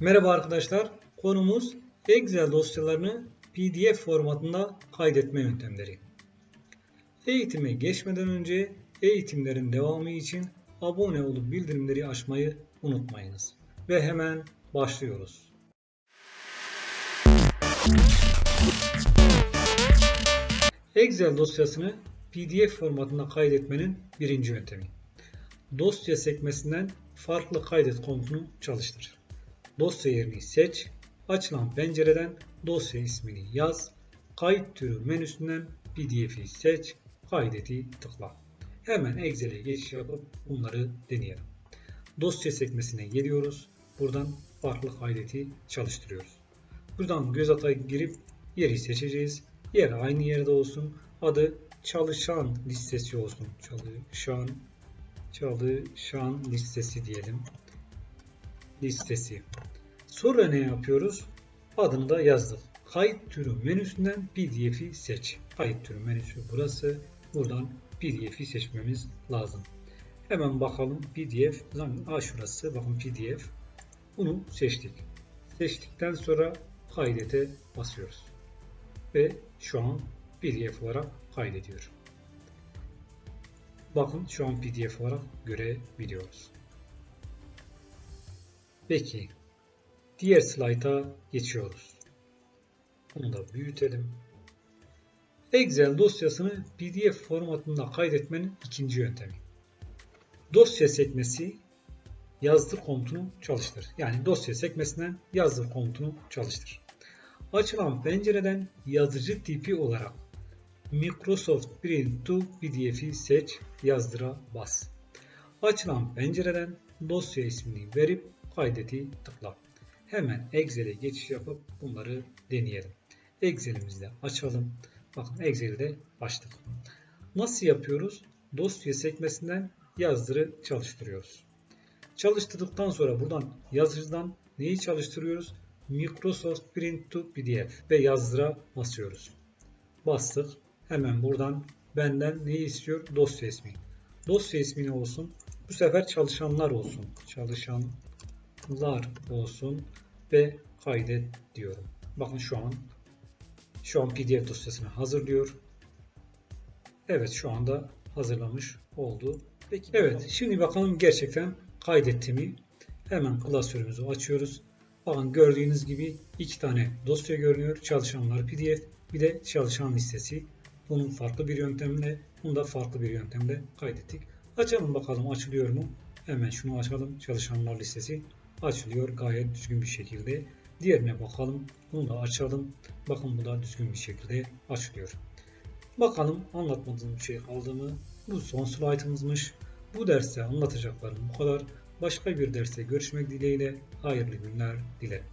Merhaba arkadaşlar. Konumuz Excel dosyalarını PDF formatında kaydetme yöntemleri. Eğitime geçmeden önce eğitimlerin devamı için abone olup bildirimleri açmayı unutmayınız. Ve hemen başlıyoruz. Excel dosyasını PDF formatında kaydetmenin birinci yöntemi. Dosya sekmesinden farklı kaydet komutunu çalıştır. Dosya yerini seç, açılan pencereden dosya ismini yaz, kayıt türü menüsünden PDF'i seç, kaydeti tıkla. Hemen Excel'e geçiş yapıp bunları deneyelim. Dosya sekmesine geliyoruz. Buradan farklı kaydeti çalıştırıyoruz. Buradan göz ata girip yeri seçeceğiz. Yer aynı yerde olsun. Adı çalışan listesi olsun. Çalışan çalışan listesi diyelim. Listesi. Sonra ne yapıyoruz? Adını da yazdık. Kayıt türü menüsünden PDF'i seç. Kayıt türü menüsü burası. Buradan PDF'i seçmemiz lazım. Hemen bakalım PDF. A şurası. Bakın PDF. Bunu seçtik. Seçtikten sonra kaydete basıyoruz. Ve şu an PDF olarak kaydediyor. Bakın şu an PDF olarak görebiliyoruz. Peki diğer slayta geçiyoruz. Bunu da büyütelim. Excel dosyasını PDF formatında kaydetmenin ikinci yöntemi. Dosya sekmesi yazdır komutunu çalıştır. Yani dosya sekmesinden yazdır komutunu çalıştır. Açılan pencereden yazıcı tipi olarak Microsoft Print to PDF'i seç, yazdıra bas. Açılan pencereden dosya ismini verip kaydeti tıkla. Hemen Excel'e geçiş yapıp bunları deneyelim. Excel'imizi açalım. Bakın Excel'de açtık. Nasıl yapıyoruz? Dosya sekmesinden yazdırı çalıştırıyoruz. Çalıştırdıktan sonra buradan yazıcıdan neyi çalıştırıyoruz? Microsoft Print to PDF ve yazdıra basıyoruz. Bastık. Hemen buradan benden neyi istiyor? Dosya ismi. Dosya ismi ne olsun? Bu sefer çalışanlar olsun. Çalışanlar olsun ve kaydet diyorum. Bakın şu an şu an PDF dosyasını hazırlıyor. Evet şu anda hazırlamış oldu. Peki, evet şimdi bakalım gerçekten kaydetti mi? Hemen klasörümüzü açıyoruz. Bakın gördüğünüz gibi iki tane dosya görünüyor. Çalışanlar PDF bir de çalışan listesi. Bunun farklı bir yöntemle, bunu da farklı bir yöntemle kaydettik. Açalım bakalım açılıyor mu? Hemen şunu açalım. Çalışanlar listesi açılıyor gayet düzgün bir şekilde. Diğerine bakalım. Bunu da açalım. Bakın bu da düzgün bir şekilde açılıyor. Bakalım anlatmadığım bir şey kaldı mı? Bu son slaytımızmış. Bu derste anlatacaklarım bu kadar. Başka bir derste görüşmek dileğiyle hayırlı günler dilerim.